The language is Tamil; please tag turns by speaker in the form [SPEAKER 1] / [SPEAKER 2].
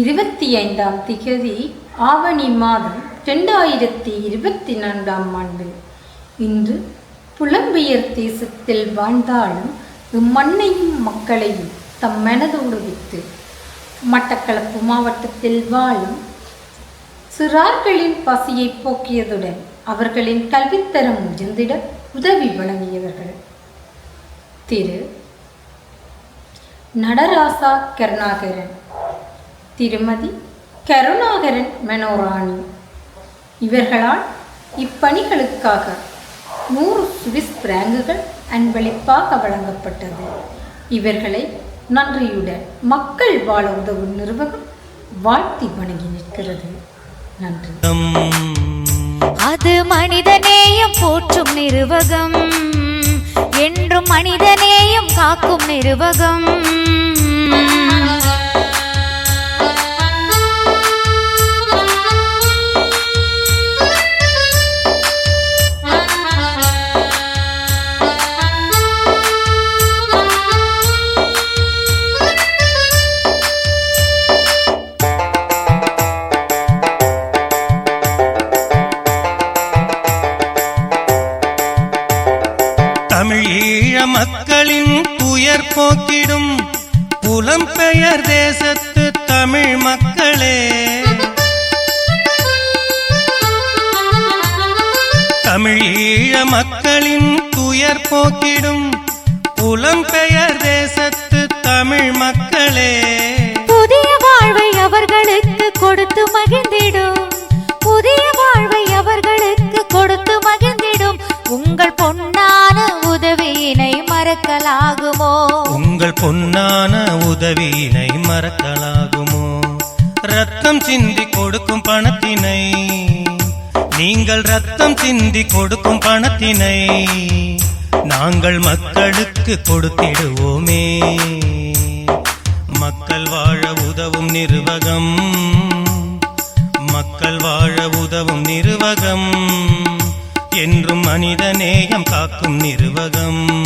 [SPEAKER 1] இருபத்தி ஐந்தாம் திகதி ஆவணி மாதம் ரெண்டாயிரத்தி இருபத்தி நான்காம் ஆண்டு. இன்று புலம்பெயர் தேசத்தில் வாழ்ந்தாலும் இம்மண்ணையும் மக்களையும் தம் மனதோடு வைத்து மட்டக்களப்பு மாவட்டத்தில் வாழும் சிறார்களின் பசியை போக்கியதுடன் அவர்களின் கல்வித்தரம் உயர்ந்திட உதவி வழங்கியவர்கள். திரு. நடராசா கருணாகரன். திருமதி கருணாகரன் மெனோராணி. இவர்களால் இப்பணிகளுக்காக நூறு சுவிஸ் பிராங்குகள் அன்பளிப்பாக வழங்கப்பட்டது. இவர்களை நன்றியுடன் மக்கள் வாழ உதவும் நிறுவனம் வாழ்த்தி வணங்கி நிற்கிறது. நன்றி.
[SPEAKER 2] அது மனிதநேயம் போற்றும் நிறுவகம் என்றும் மனிதநேயம் காக்கும் நிர்வகம்.
[SPEAKER 3] ஈழ மக்களின் துயர் போக்கிடும் புலம்பெயர் தேசத்து தமிழ் மக்களே. தமிழ் ஈழ மக்களின் துயர் போக்கிடும் புலம்பெயர் தேசத்து தமிழ் மக்களே.
[SPEAKER 2] மறக்கலாகுமோ?
[SPEAKER 3] உங்கள் பொன்னான உதவியினை மறக்கலாகுமோ? ரத்தம் சிந்தி கொடுக்கும் பணத்தினை நீங்கள் ரத்தம் சிந்தி கொடுக்கும் பணத்தினை நாங்கள் மக்களுக்கு கொடுத்திடுவோமே. மக்கள் வாழ உதவும் நிர்வகம் மக்கள் வாழ உதவும் நிர்வகம் என்றும் மனித நேயம் காக்கும் நிர்வகம்.